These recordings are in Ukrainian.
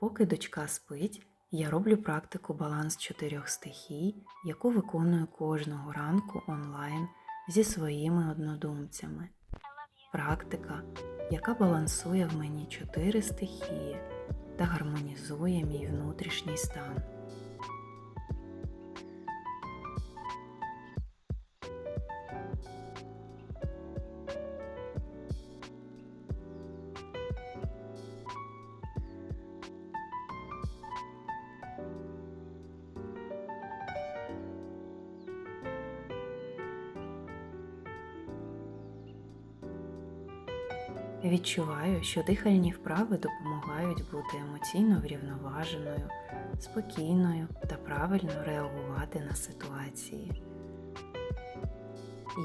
Поки дочка спить, я роблю практику баланс чотирьох стихій, яку виконую кожного ранку онлайн зі своїми однодумцями. Практика, яка балансує в мені чотири стихії та гармонізує мій внутрішній стан. Відчуваю, що дихальні вправи допомагають бути емоційно врівноваженою, спокійною та правильно реагувати на ситуації.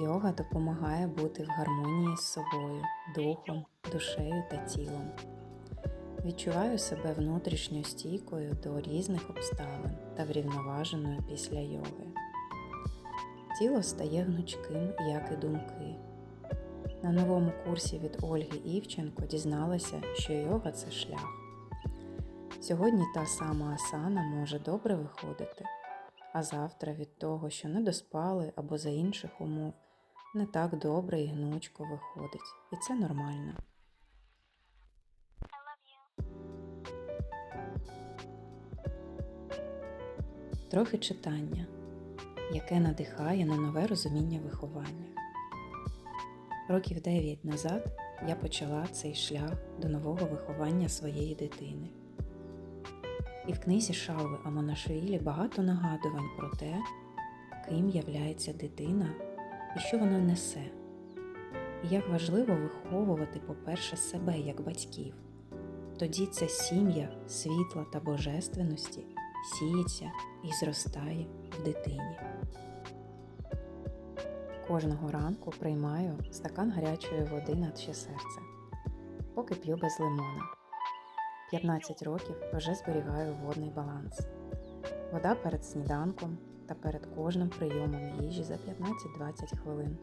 Йога допомагає бути в гармонії з собою, духом, душею та тілом. Відчуваю себе внутрішньо стійкою до різних обставин та врівноваженою після йоги. Тіло стає гнучким, як і думки. На новому курсі від Ольги Івченко дізналася, що йога це шлях. Сьогодні та сама асана може добре виходити, а завтра від того, що не доспали або за інших умов, не так добре і гнучко виходить, і це нормально. Трохи читання, яке надихає на нове розуміння виховання. Років 9 назад я почала цей шлях до нового виховання своєї дитини. І в книзі Шалви Амонашвілі багато нагадувань про те, ким являється дитина і що вона несе, і як важливо виховувати, по-перше, себе як батьків. Тоді ця сім'я світла та божественності сіється і зростає в дитині. Кожного ранку приймаю стакан гарячої води на ще серце, поки п'ю без лимона. 15 років вже зберігаю водний баланс. Вода перед сніданком та перед кожним прийомом їжі за 15-20 хвилин.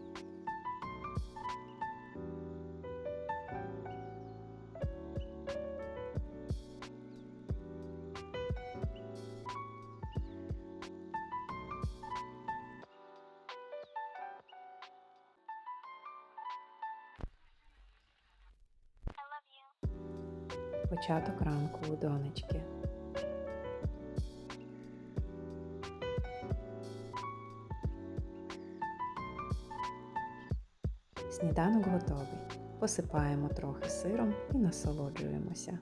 Початок ранку у донечки. Сніданок готовий. Посипаємо трохи сиром і насолоджуємося.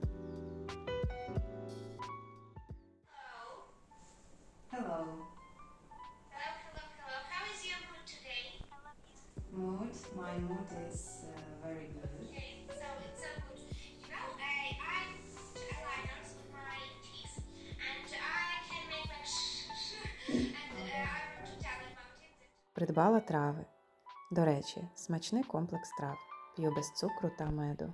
Придбала трави. До речі, смачний комплекс трав. П'ю без цукру та меду.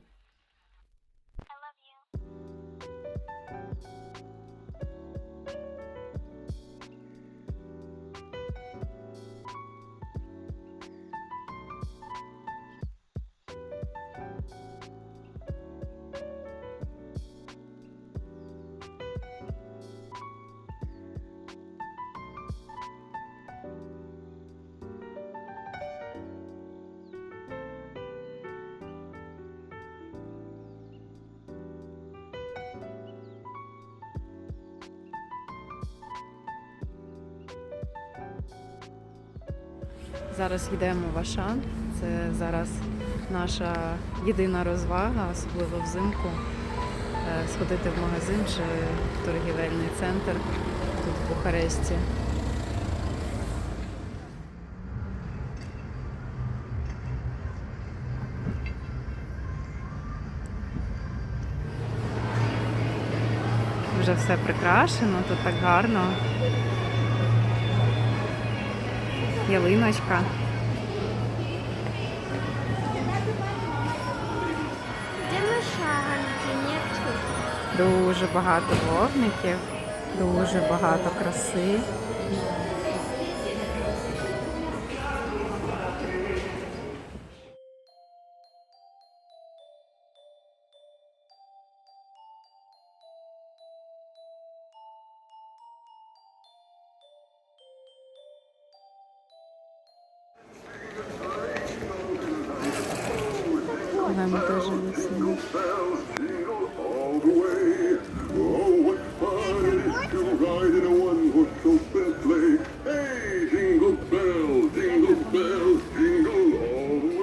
Зараз йдемо в Ашан. Це зараз наша єдина розвага, особливо взимку. Е, Сходити в магазин чи в торгівельний центр тут в Бухаресті. Вже все прикрашено, тут так гарно. Ялиночка. Дуже багато вогників, дуже багато краси. Мама теж весело. bells jingle all the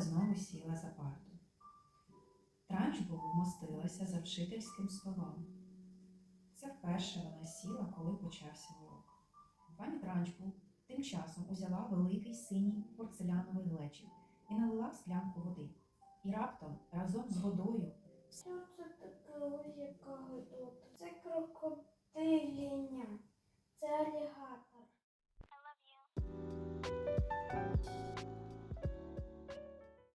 Знову сіла за парту. Транчбул вмостилася за вчительським столом. Це вперше вона сіла, коли почався урок. Пані Транчбул тим часом узяла великий синій порцеляновий глечик і налила в склянку води. І раптом разом з водою Що це таке ось яка? Це крокодиліня. Це алігатор.